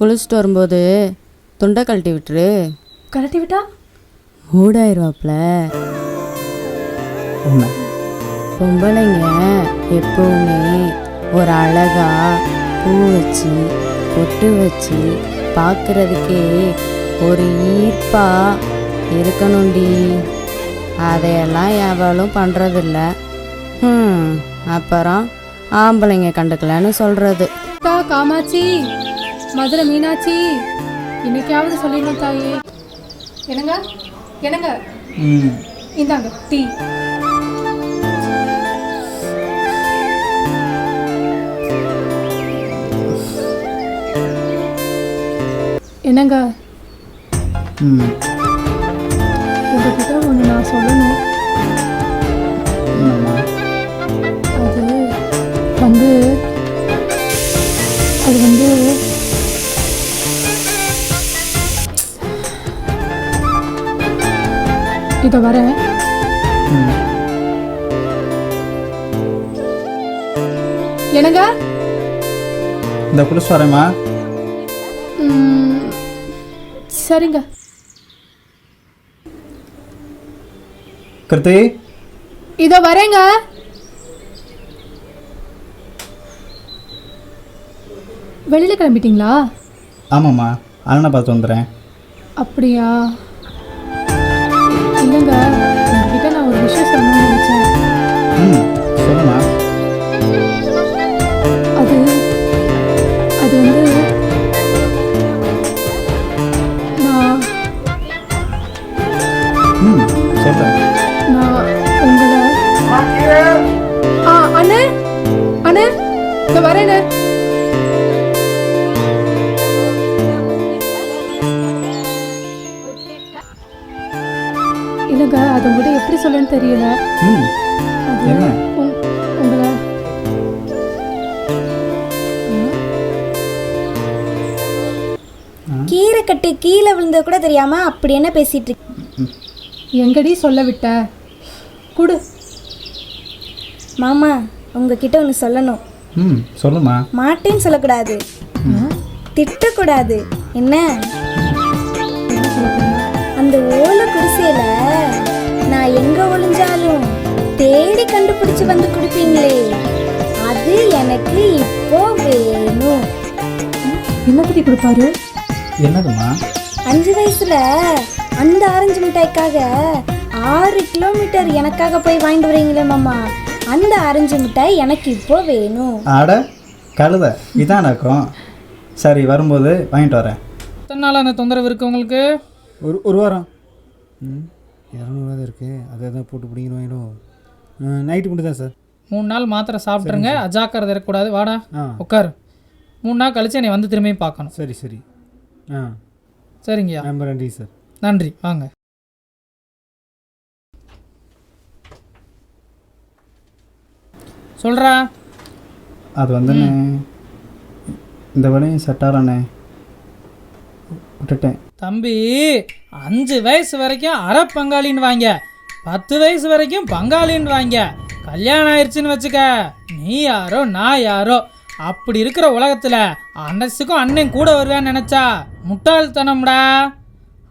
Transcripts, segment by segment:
குளிச்சுட்டு வரும்போது துண்டை கழட்டி விட்டுரு. கழட்டி விட்டா மூடாயிருவாப்ல உண்மை. பொம்பளைங்க எப்பவுமே ஒரு அழகா பூ வச்சு பொட்டு வச்சு பார்க்கறதுக்கே ஒரு ஈர்ப்பா இருக்கணும்டி. அதையெல்லாம் எவளும் பண்ணுறதில்ல ம் அப்புறம் ஆம்பளைங்க கண்டுக்கலன்னு சொல்கிறது காமாட்சி. மதுரை மீனாட்சி இன்னைக்காவது சொல்லிடணும் தாயே. என்னங்க? என்னங்க? இந்தாங்க டீ. என்னங்க? உங்ககிட்ட ஒன்று நான் சொல்லணும். இதோ வரேன். என்னங்க? இந்த குளிச்சு வரேம்மா. சரிங்க. கிருத்தி இதோ வரேங்க. வெளியில கிளம்பிட்டீங்களா? ஆமாம்மா. அண்ணனை பார்த்து வந்துடுறேன். அப்படியா? இல்லைங்க உங்ககிட்ட இல்லைங்க அது உங்கள்கிட்ட எப்படி சொல்லணும்னு தெரியல. ம். என்ன? உங்- உங்களை கீரை கட்டு கீழே விழுந்தது கூட தெரியாம அப்படி என்ன பேசிட்டு இருக்கு எங்கடி சொல்ல விட்ட? குடு. மாமா உங்ககிட்ட ஒன்று சொல்லணும். ம் சொல்லுமா. மாட்டேன்னு சொல்லக்கூடாது. திட்டக்கூடாது. என்ன? அந்த ஓலை குடிசையில நான் எங்க ஒளிஞ்சாலும் தேடி கண்டுபிடிச்சு வந்து கொடுப்பீங்களே? அது எனக்கு இப்போ வேணும். என்னப்படி கொடுப்பாரு? என்னதும்மா? அஞ்சு வயசுல அந்த ஆரஞ்சு மிட்டாய்க்காக ஆறு கிலோமீட்டர் எனக்காக போய் வாங்கிட்டு வரீங்களே மாமா. அந்த ஆரஞ்சு மிட்டாய் எனக்கு இப்போ வேணும். ஆட கழுத. இதான் நடக்கும் சரி வரும்போது வாங்கிட்டு வரேன். எத்தனை நாள் அந்த தொந்தரவு இருக்குது உங்களுக்கு? ஒரு ஒரு வாரம். ம் இரநூறுவா தான் இருக்குது அதை தான் போட்டு பிடிக்கணும் நைட்டு மட்டும் தான் சார் மூணு நாள் மாத்திரை சாப்பிட்ருங்க அஜாக்கிரதை இருக்கக்கூடாது. வாடா உட்காரு மூணு நாள் கழிச்சு என்னை வந்து திரும்பியும் பார்க்கணும். சரி சரி. ஆ. சரிங்கய்யா. ரொம்ப நன்றி சார் நன்றி. வாங்க. சொல்கிறா அது வந்துண்ணே இந்த வேலையும் செட் ஆகலண்ணே விட்டுட்டேன். தம்பி அஞ்சு வயசு வரைக்கும் அரை பங்காளின்னு வாங்க. பத்து வயசு வரைக்கும் பங்காளின்னு வாங்க. கல்யாணம் ஆயிடுச்சுன்னு வச்சுக்க. நீ யாரோ நான் யாரோ. அப்படி இருக்கிற உலகத்தில் அன்னசுக்கும் அண்ணன் கூட வருவேன்னு நினச்சா முட்டாள்தனம்டா.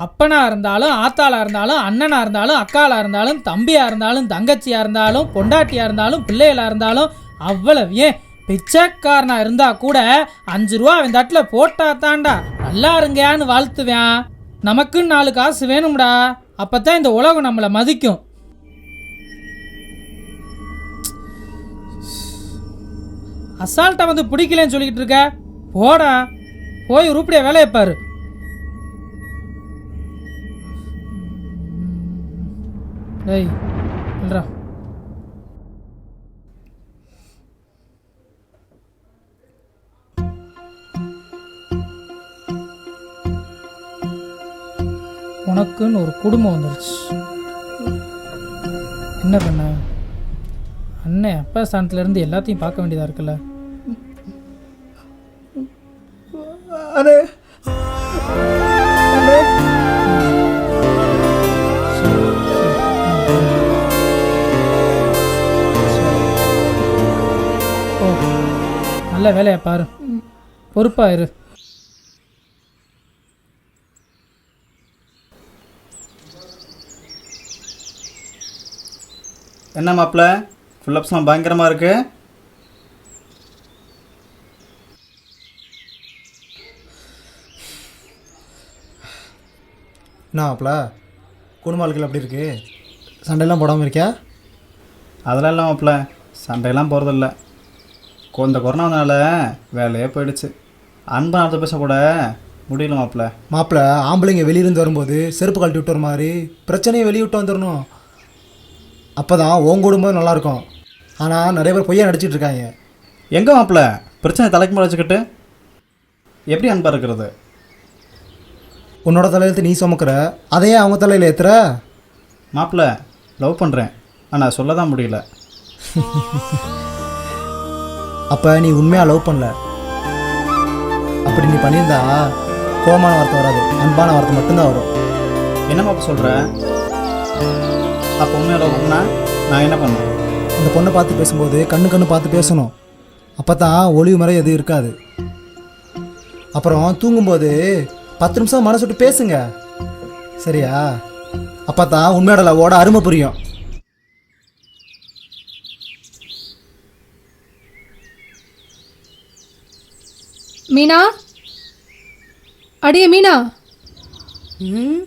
அப்பனா இருந்தாலும் ஆத்தாளாக இருந்தாலும் அண்ணனாக இருந்தாலும் அக்காளாக இருந்தாலும் தம்பியாக இருந்தாலும் தங்கச்சியாக இருந்தாலும் பொண்டாட்டியாக இருந்தாலும் பிள்ளைகளாக இருந்தாலும் அவ்வளவு ஏன் பிச்சைக்காரனா இருந்தா கூட அஞ்சு ரூபா அவன் தட்டில் போட்டா தாண்டா நல்லா இருங்கயான்னு வாழ்த்துவேன். நமக்குன்னு நாலு காசு வேணும்டா. அப்பதான் இந்த உலகம் நம்மளை மதிக்கும். அசால்ட்டை வந்து பிடிக்கலன்னு சொல்லிக்கிட்டு இருக்க. போடா. போய் உருப்படியா வேலையை பாரு. டேய் சொல்கிறான் உனக்குன்னு ஒரு குடும்பம் வந்துருச்சு. என்ன பண்ண? அண்ணன் அப்பா ஸ்தானத்துல இருந்து எல்லாத்தையும் பார்க்க வேண்டியதா இருக்குல்ல? ஓ நல்ல வேலையை பாரு. பொறுப்பா இரு. என்ன மாப்பிள்ள ஃபுல்லப்ஸ்லாம் பயங்கரமாக இருக்கு. என்ன மாப்பிள? குடும்ப வாழ்க்கையில் எப்படி இருக்கு? சண்டையெல்லாம் போடாமல் இருக்கியா? அதெல்லாம் இல்லை மாப்பிள்ள சண்டையெல்லாம் போகிறதில்ல இந்த கொரோனானால வேலையே போயிடுச்சு. அன்பா நாற்று பேசக்கூட முடியல மாப்பிள்ள மாப்பிள ஆம்பளைங்க வெளியிருந்து வரும்போது செருப்பு கழட்டி விட்டு வர மாதிரி பிரச்சனையை வெளியே விட்டு வந்துடணும். அப்போ தான் உன் குடும்பம் நல்லாயிருக்கும். ஆனால் நிறைய பேர் பொய்யா நடிச்சிட்டு இருக்காங்க எங்கே மாப்பிள்ள பிரச்சனை தலைக்கு மேலே வச்சுக்கிட்டு? எப்படி அன்பாக இருக்கிறது? உன்னோட தலையெழுத்து நீ சுமக்கிற அதையே அவங்க தலையில் ஏற்றுற மாப்பிள்ள லவ் பண்ணுறேன் ஆனால் சொல்ல தான் முடியல. அப்போ நீ உண்மையாக லவ் பண்ணல? அப்படி நீ பண்ணியிருந்தா கோமான வார்த்தை வராது. அன்பான வார்த்தை மட்டும்தான் வரும். என்ன மாப்பிள்ள சொல்கிற அப்போ உண்மையாக லவ் பண்ணா நான் என்ன பண்ணேன் அந்த பொண்ணை பார்த்து பேசும்போது கண்ணு கண்ணு பார்த்து பேசணும். அப்போ தான் ஒளிவு முறை எதுவும் இருக்காது. அப்புறம் தூங்கும்போது பத்து நிமிஷம் மனசு விட்டு பேசுங்க. சரியா? அப்போ தான் உண்மையோட லவோட அருமை புரியும். மீனா? அடியே மீனா. ம்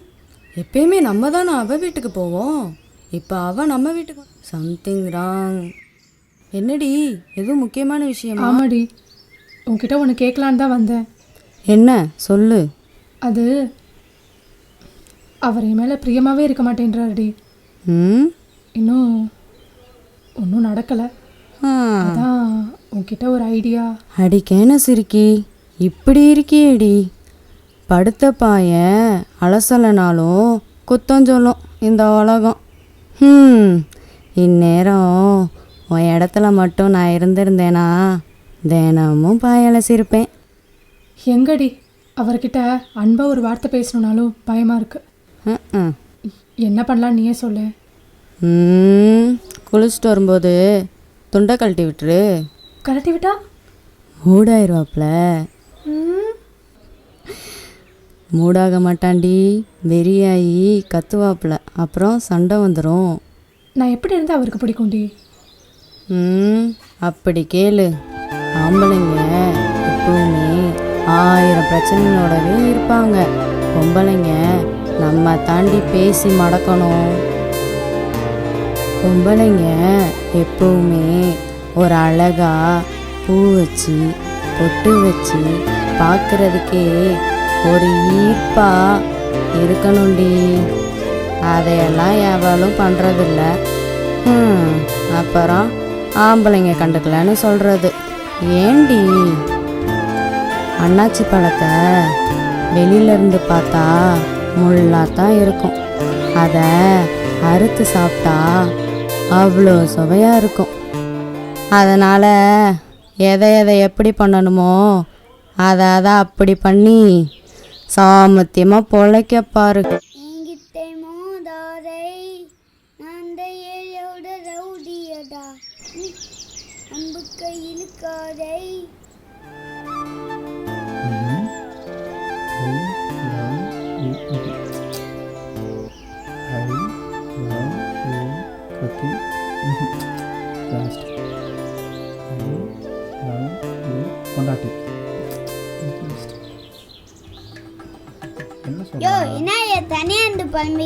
எப்பயுமே நம்ம தானே அவ வீட்டுக்கு போவோம். இப்போ அவ நம்ம வீட்டுக்கு சம்திங் ராங் என்னடி? எதுவும் முக்கியமான விஷயமா? ஆமாடி. உன்கிட்ட ஒன்று கேட்கலான்னு தான் வந்தேன். என்ன? சொல்லு. அது அவர் என் மேலே பிரியமாகவே இருக்க மாட்டேன்றாருடி. ம்? இன்னும் ஒன்றும் நடக்கலை. அதான் உன்கிட்ட ஒரு ஐடியா. அடிக்கேன சிரிக்கி. இப்படி இருக்கியேடி. படுத்த பாயன் அலசலைனாலும் குத்தம் சொல்லும் இந்த உலகம். ம் இந்நேரம் உன் இடத்துல மட்டும் நான் இருந்திருந்தேனா? தினமும் பாய் அலசிருப்பேன் எங்கடி? அவர்கிட்ட அன்பா ஒரு வார்த்தை பேசணுன்னாலும் பயமாக இருக்கு. என்ன பண்ணலாம் நீயே சொல்லு. ம், குளிச்சுட்டு வரும்போது துண்டை கழட்டி விட்டுரு. கழட்டி விட்டா? மூடாயிருவாப்ல மூடாக மாட்டான்டி வெறியாயி கத்துவாப்புல. அப்புறம் சண்டை வந்துடும் நான் எப்படி இருந்தால் அவருக்கு பிடிக்கும்டி? ம் அப்படி கேளு. ஆம்பளைங்க எப்பவுமே ஆயிரம் பிரச்சனைகளோடவே இருப்பாங்க. பொம்பளைங்க நம்ம தாண்டி பேசி மடக்கணும். பொம்பளைங்க எப்பவுமே ஒரு அழகா பூ வச்சு பொட்டு வச்சு பார்க்கறதுக்கே ஒரு ஈர்ப்பா இருக்கணும்டி. அதையெல்லாம் எவளும் பண்ணுறதில்ல அப்புறம் ஆம்பளைங்க கண்டுக்கலன்னு சொல்கிறது ஏண்டி? அண்ணாச்சி பழத்தை வெளியில இருந்து பார்த்தா முள்ளாக தான் இருக்கும். அதை அறுத்து சாப்பிட்டா அவ்வளோ சுவையாக இருக்கும். அதனால் எதை எதை எப்படி பண்ணணுமோ அதை அதை அப்படி பண்ணி சாமத்தியமாக பொழைக்க பாரு. என்கிட்ட மோதாதை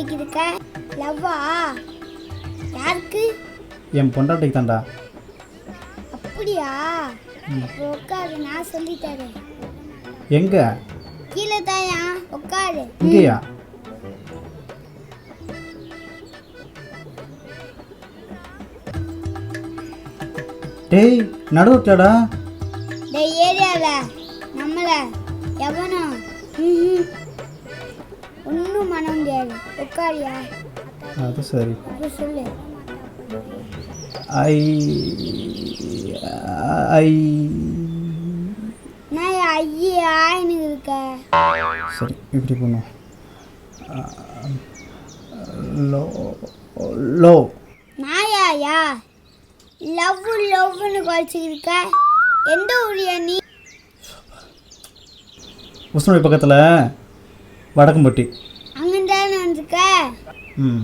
இருக்க லவ்வா? யாருக்கு? என் பொண்டாட்டிக்கு தான்டா. அப்படியா? அப்போ உட்காரு நான் சொல்லி தரேன். எங்க? கீழே தாயா உட்காரு. இங்கேயா? டேய் நடுவுட்டடா உட்காரியா? அது சரி. சொல்லு. ஐ ஐ. நான் ஐயே ஆயின்னு இருக்க? சரி இப்படி பண்ணும் லோ லோ. நாயாயா லவ் லவ்னு குறைச்சிருக்க எந்த ஊரியா நீ? உஸ்னோடி பக்கத்தில் வடக்கம்பட்டி. அங்கேதானே வந்திருக்க ம்.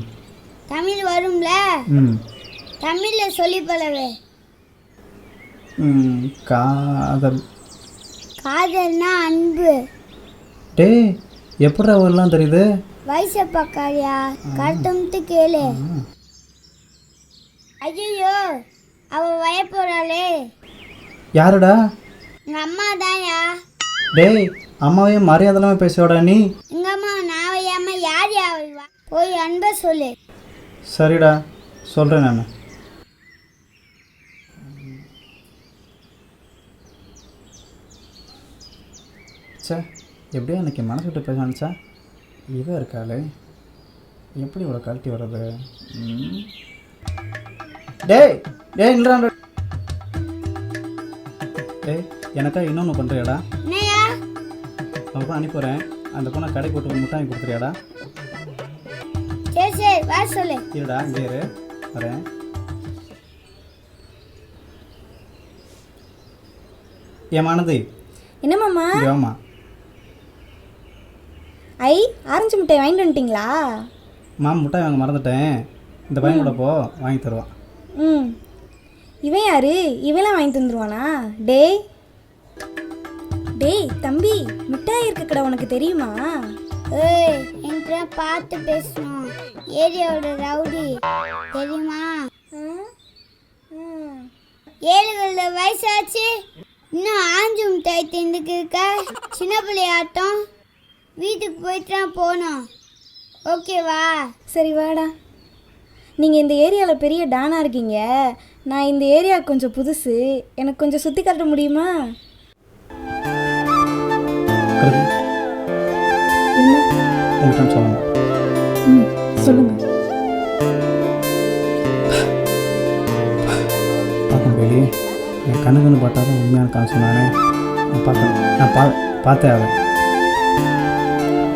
தமிழ் வரும்ல? தமிழில் சொல்லி பழகு. ம், காதல். காதல்னா அன்பு. டேய் எப்படா எல்லாம் தெரியுது? வயசை பார்க்காதியா? கருத்தம்ட்டு கேளு. ஐயோ அவ வயப்போறாளே. யாருடா? எங்க அம்மா தான்யா டேய் அம்மாவே மரியாதைலாம பேசுவாடா நீ? எங்க அம்மா நான் வையாம யார் யாவா போய் அன்பை சொல்லு. சரிடா சொல்கிறேன் நான். சே எப்படியோ அன்றைக்கி மனசு விட்டு பேச நினச்சா? இவ இருக்காளே. எப்படி இவ்வளோ கழட்டி வர்றது. டேய் டேய் இல்லைடா டேய் எனக்கா இன்னொன்று பண்ணுறியாடா என்னையா அப்புறம் அனுப்பிடுறேன் அந்த பொண்ணை கடைக்கு போட்டு முட்டாய் கொடுத்துறியாடா சரி சரி வா சொல்லு. இருடா இங்கே இரு. வரேன். என் மனது. என்ன மாமா? வாம்மா. ஐ ஆரஞ்சு மிட்டாய் வாங்கிட்டு வந்துட்டீங்களா? மாம் முட்டாய் வாங்க மறந்துட்டேன். இந்த பையன் கூட போ வாங்கி தருவான். ம். இவன் யாரு? இவெல்லாம் வாங்கி தந்துருவானா டேய். டேய் தம்பி மிட்டாய் இருக்க கடை உனக்கு தெரியுமா? ஏய் என்கிட்ட பார்த்து பேசணும். ஏரியாவோட ரவுடி தெரியுமா? ஏழு வயசாச்சு. இன்னும் ஆஞ்சு மிட்டாய் திண்டுக்கு இருக்க? சின்ன பிள்ளையாட்டம் வீட்டுக்கு போயிட்டு தான் போகணும் ஓகேவா சரி வாடா. நீங்கள் இந்த ஏரியாவில் பெரிய டானா இருக்கீங்க. நான் இந்த ஏரியா கொஞ்சம் புதுசு. எனக்கு கொஞ்சம் சுற்றி காட்ட முடியுமா? பார்க்க வெளியே என் கண்ணு கண்ணு பார்த்தா தான் உண்மையான காசு சொன்னானே. நான் பார்த்தேன். நான் பா பார்த்தேன் அவன்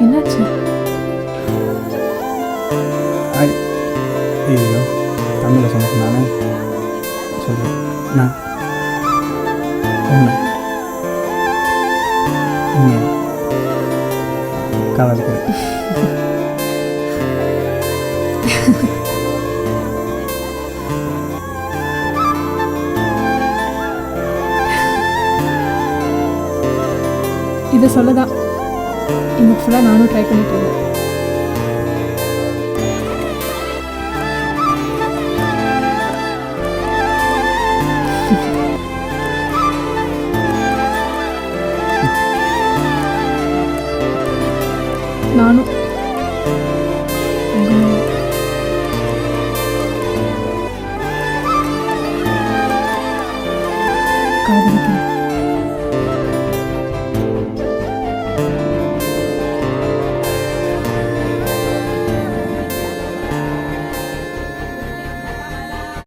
என்னாச்சு? ஐயோ தமிழில் சொன்ன சொன்னானே. சொல்கிறேன் நான் உண்மை. காதலிக்கிறேன். இதை சொல்ல தான் இன்னைக்கு ஃபுல்லாக நானும் ட்ரை பண்ணிட்டு இருந்தேன்